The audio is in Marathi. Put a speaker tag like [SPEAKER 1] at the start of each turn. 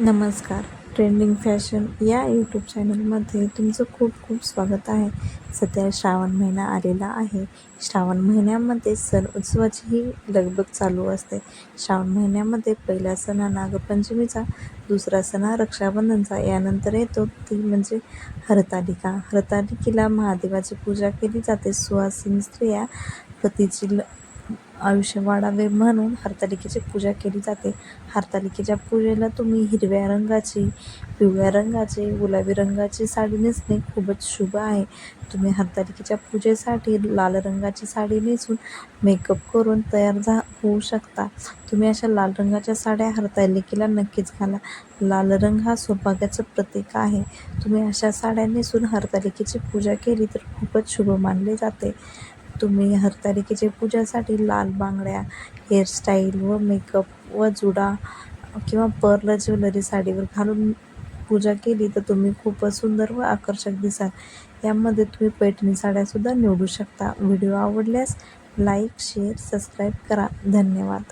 [SPEAKER 1] नमस्कार. ट्रेंडिंग फॅशन या यूट्यूब चॅनलमध्ये तुमचं खूप खूप स्वागत आहे. सध्या श्रावण महिना आलेला आहे. श्रावण महिन्यामध्ये सण उत्सवाचीही लगबग चालू असते. श्रावण महिन्यामध्ये पहिला सण हा नागपंचमीचा दुसरा सण हा रक्षाबंधनचा. यानंतर येतो ती म्हणजे हरतालिका. हरतालिकेला महादेवाची पूजा केली जाते. सुवासिनी स्त्रिया पतीची ल आयुष्य वाढावे म्हणून हरतालिकेची पूजा केली जाते. हरतालिकेच्या पूजेला तुम्ही हिरव्या रंगाची पिवळ्या रंगाची गुलाबी रंगाची साडी नेसणे खूपच शुभ आहे. तुम्ही हरतालिकेच्या पूजेसाठी लाल रंगाची साडी नेसून मेकअप करून तयार झा होऊ शकता. तुम्ही अशा लाल रंगाच्या साड्या हरतालिकेला नक्कीच घाला. लाल रंग हा सौभाग्याचं प्रतीक आहे. तुम्ही अशा साड्या नेसून हरतालिकेची पूजा केली तर खूपच शुभ मानले जाते. तुम्ही हरतालिकेच्या पूजासाठी लाल बांगड्या हेअरस्टाईल व मेकअप व जुडा किंवा पर्ल ज्वेलरी साडीवर घालून पूजा केली तर तुम्ही खूपच सुंदर व आकर्षक दिसाल. यामध्ये तुम्ही पैठणी साड्यासुद्धा निवडू शकता. व्हिडिओ आवडल्यास लाईक शेअर सबस्क्राईब करा. धन्यवाद.